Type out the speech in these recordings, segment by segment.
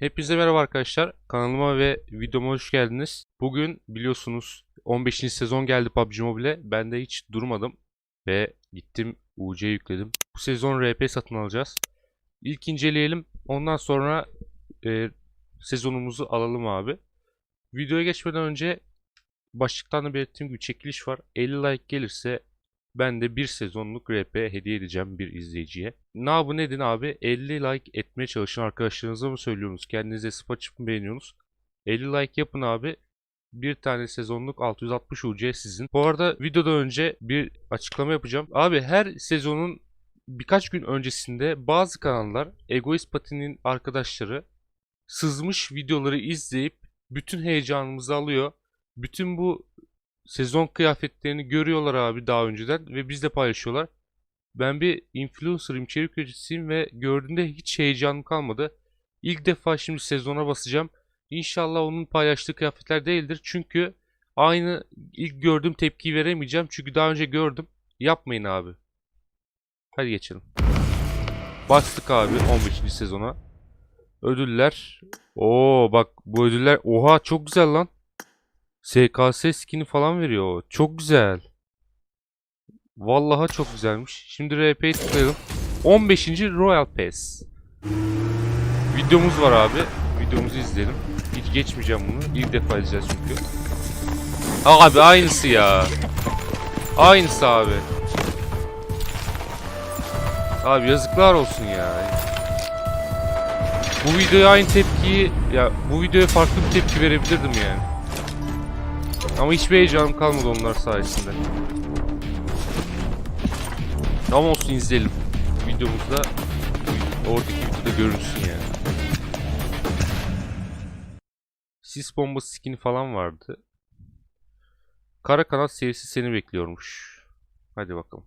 Hepinize merhaba arkadaşlar. Kanalıma ve videoma hoş geldiniz. Bugün biliyorsunuz 15. sezon geldi PUBG Mobile. Ben de hiç durmadım ve gittim UC yükledim. Bu sezon RP satın alacağız. İlk inceleyelim. Ondan sonra e, sezonumuzu alalım abi. Videoya geçmeden önce başlıktan da belirttiğim gibi çekiliş var. 50 like gelirse ben de bir sezonluk RP hediye edeceğim bir izleyiciye. Ne yapın edin abi? 50 like etmeye çalışın arkadaşlarınıza mı söylüyorsunuz? Kendinize sıp açıp mı beğeniyorsunuz? 50 like yapın abi. Bir tane sezonluk 660 UC sizin. Bu arada videodan önce bir açıklama yapacağım. Abi her sezonun birkaç gün öncesinde bazı kanallar Egoist Pati'nin arkadaşları sızmış videoları izleyip bütün heyecanımızı alıyor. Bütün bu sezon kıyafetlerini görüyorlar abi daha önceden ve bizle paylaşıyorlar. Ben bir influencer'ım, içerik üreticisiyim ve gördüğümde hiç heyecanım kalmadı. İlk defa şimdi sezona basacağım. İnşallah onun paylaştığı kıyafetler değildir. Çünkü aynı ilk gördüğüm tepkiyi veremeyeceğim. Çünkü daha önce gördüm. Yapmayın abi. Hadi geçelim. Bastık abi 15. sezona. Ödüller. Oo bak bu ödüller. Oha çok güzel lan. SKS skin'i falan veriyor. Çok güzel. Vallahi çok güzelmiş. Şimdi RP'yi tıklayalım. 15. Royal Pass. Videomuz var abi. Videomuzu izleyelim. Hiç geçmeyeceğim bunu. İlk defa izleyeceğiz çünkü. Abi aynısı ya. Aynısı abi. Abi yazıklar olsun ya. Bu videoya aynı tepkiyi ya bu videoya farklı bir tepki verebilirdim yani. Ama hiçbir heyecanım kalmadı onlar sayesinde. Ama olsun izleyelim. Videomuzda oradaki videoda görünsün yani. Sis bombası skin'i falan vardı. Kara kanat serisi seni bekliyormuş. Hadi bakalım.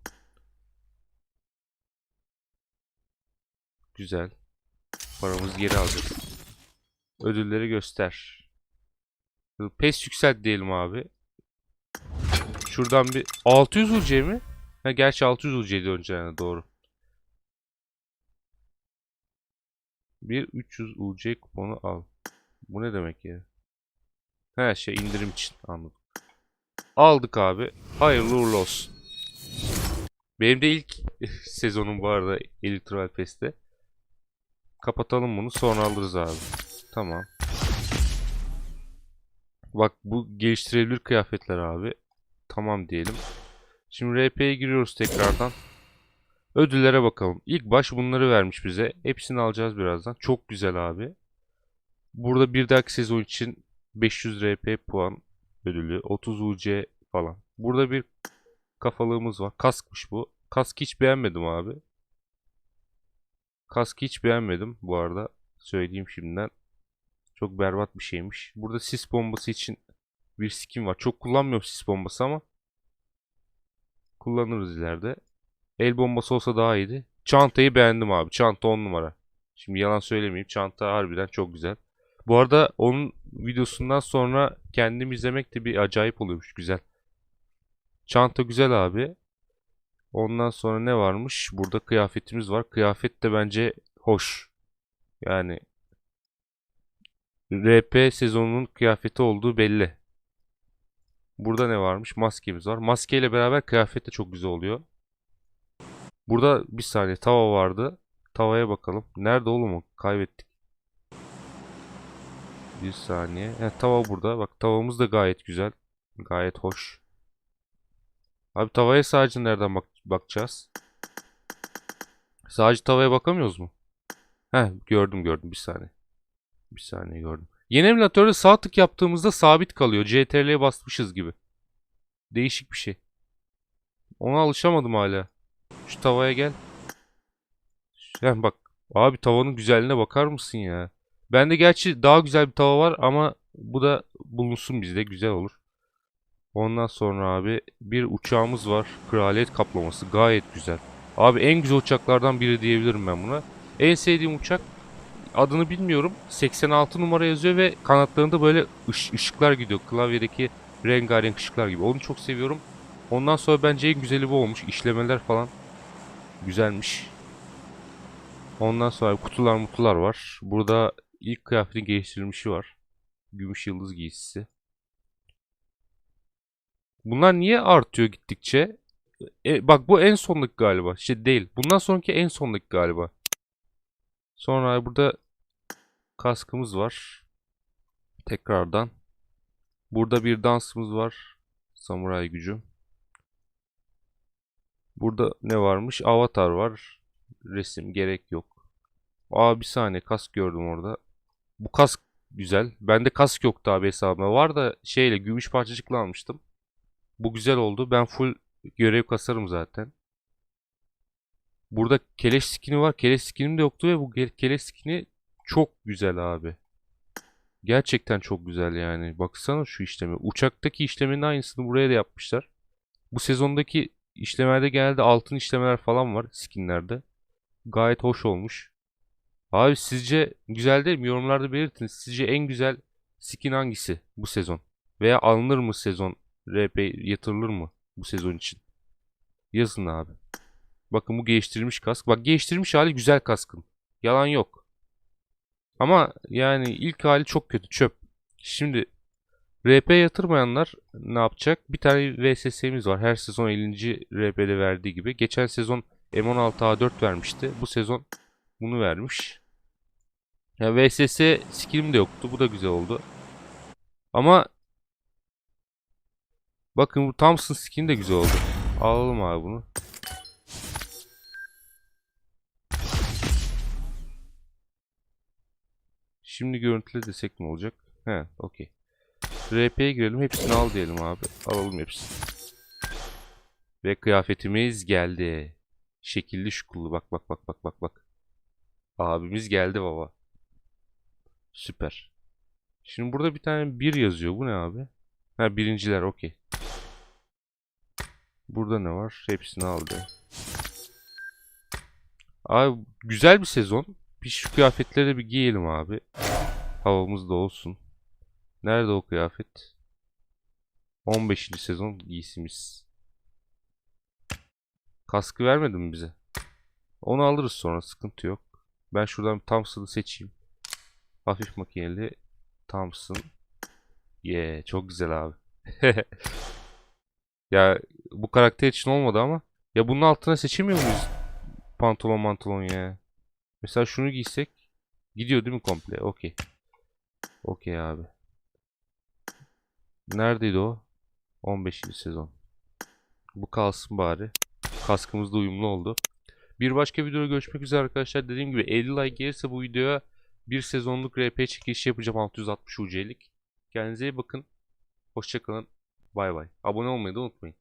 Güzel. Paramızı geri alacağız. Ödülleri göster. Pes yükselt diyelim abi. Şuradan bir 600 UC mi? Ha gerçi 600 UC'ydi önce yani doğru. Bir 300 UC kuponu al. Bu ne demek ya? Her şey indirim için anladım. Aldık abi. Hayırlı uğurlu olsun. Benim de ilk sezonum bu arada Electoral Fest'te. Kapatalım bunu sonra alırız abi. Tamam. Bak bu geliştirebilir kıyafetler abi. Tamam diyelim. Şimdi RP'ye giriyoruz tekrardan. Ödüllere bakalım. İlk baş bunları vermiş bize. Hepsini alacağız birazdan. Çok güzel abi. Burada bir dahaki sezon için 500 RP puan ödülü. 30 UC falan. Burada bir kafalığımız var. Kaskmış bu. Kask hiç beğenmedim abi. Kask hiç beğenmedim bu arada. Söyleyeyim şimdiden. Çok berbat bir şeymiş. Burada sis bombası için bir skin var. Çok kullanmıyorum sis bombası ama kullanırız ileride. El bombası olsa daha iyiydi. Çantayı beğendim abi. Çanta 10 numara. Şimdi yalan söylemeyeyim. Çanta harbiden çok güzel. Bu arada onun videosundan sonra kendim izlemek de bir acayip oluyormuş. Güzel. Çanta güzel abi. Ondan sonra ne varmış? Burada kıyafetimiz var. Kıyafet de bence hoş. Yani RP sezonunun kıyafeti olduğu belli. Burada ne varmış? Maskemiz var. Maskeyle beraber kıyafet de çok güzel oluyor. Burada bir saniye tava vardı. Tavaya bakalım. Nerede oğlum o? Kaybettik. Bir saniye. He, tava burada. Bak tavamız da gayet güzel. Gayet hoş. Abi tavaya sadece nereden bak bakacağız? Sadece tavaya bakamıyoruz mu? Heh gördüm gördüm bir saniye. Bir saniye gördüm. Yeni emülatörde sağ tık yaptığımızda sabit kalıyor. CTRL'ye basmışız gibi. Değişik bir şey. Ona alışamadım hala. Şu tavaya gel. Heh, bak. Abi tavanın güzelliğine bakar mısın ya? Bende gerçi daha güzel bir tava var ama bu da bulunsun bizde. Güzel olur. Ondan sonra abi bir uçağımız var. Kraliyet kaplaması. Gayet güzel. Abi en güzel uçaklardan biri diyebilirim ben buna. En sevdiğim uçak adını bilmiyorum. 86 numara yazıyor ve kanatlarında böyle ış- ışıklar gidiyor. Klavyedeki rengarenk ışıklar gibi. Onu çok seviyorum. Ondan sonra bence en güzeli bu olmuş. İşlemeler falan güzelmiş. Ondan sonra kutular mutular var. Burada ilk kıyafetin geliştirilmişi var. Gümüş yıldız giysisi. Bunlar niye artıyor gittikçe? E, bak bu en sondaki galiba. Şey değil. Bundan sonraki en sondaki galiba. Sonra burada kaskımız var. Tekrardan. Burada bir dansımız var. Samuray gücü. Burada ne varmış? Avatar var. Resim gerek yok. Aa bir saniye kask gördüm orada. Bu kask güzel. Bende kask yoktu abi hesabımda. Var da şeyle gümüş parçacıkla almıştım. Bu güzel oldu. Ben full görev kasarım zaten. Burada keleş skini var. Keleş skinim de yoktu ve bu keleş skini çok güzel abi. Gerçekten çok güzel yani. Baksana şu işlemi. Uçaktaki işlemenin aynısını buraya da yapmışlar. Bu sezondaki işlemelerde genelde altın işlemeler falan var skinlerde. Gayet hoş olmuş. Abi sizce güzel değil mi? Yorumlarda belirtin. Sizce en güzel skin hangisi bu sezon? Veya alınır mı sezon? RP yatırılır mı bu sezon için? Yazın abi. Bakın bu geliştirilmiş kask. Bak geliştirilmiş hali güzel kaskın. Yalan yok. Ama yani ilk hali çok kötü çöp. Şimdi RP yatırmayanlar ne yapacak? Bir tane VSS'miz var. Her sezon 50. RP'de verdiği gibi. Geçen sezon M16A4 vermişti. Bu sezon bunu vermiş. Ya VSS skillim de yoktu. Bu da güzel oldu. Ama bakın bu Thompson skin de güzel oldu. Alalım abi bunu. Şimdi görüntüle desek ne olacak? He, okey. RP'ye girelim. Hepsini al diyelim abi. Alalım hepsini. Ve kıyafetimiz geldi. Şekilli şukullu. Bak bak bak bak bak bak. Abimiz geldi baba. Süper. Şimdi burada bir tane bir yazıyor. Bu ne abi? Ha birinciler okey. Burada ne var? Hepsini aldı. Abi güzel bir sezon. Bir şu kıyafetleri bir giyelim abi. Havamız da olsun. Nerede o kıyafet? 15. sezon giysimiz. Kaskı vermedi mi bize? Onu alırız sonra sıkıntı yok. Ben şuradan bir Thompson'ı seçeyim. Hafif makineli Thompson. Yeah, çok güzel abi. ya bu karakter için olmadı ama. Ya bunun altına seçemiyor muyuz? Pantolon mantolon ya. Mesela şunu giysek. Gidiyor değil mi komple? Okey. Okey abi. Neredeydi o? 15. sezon. Bu kalsın bari. Kaskımız da uyumlu oldu. Bir başka videoda görüşmek üzere arkadaşlar. Dediğim gibi 50 like gelirse bu videoya bir sezonluk RP çekilişi yapacağım 660 UC'lik. Kendinize iyi bakın. Hoşçakalın. Bay bay. Abone olmayı da unutmayın.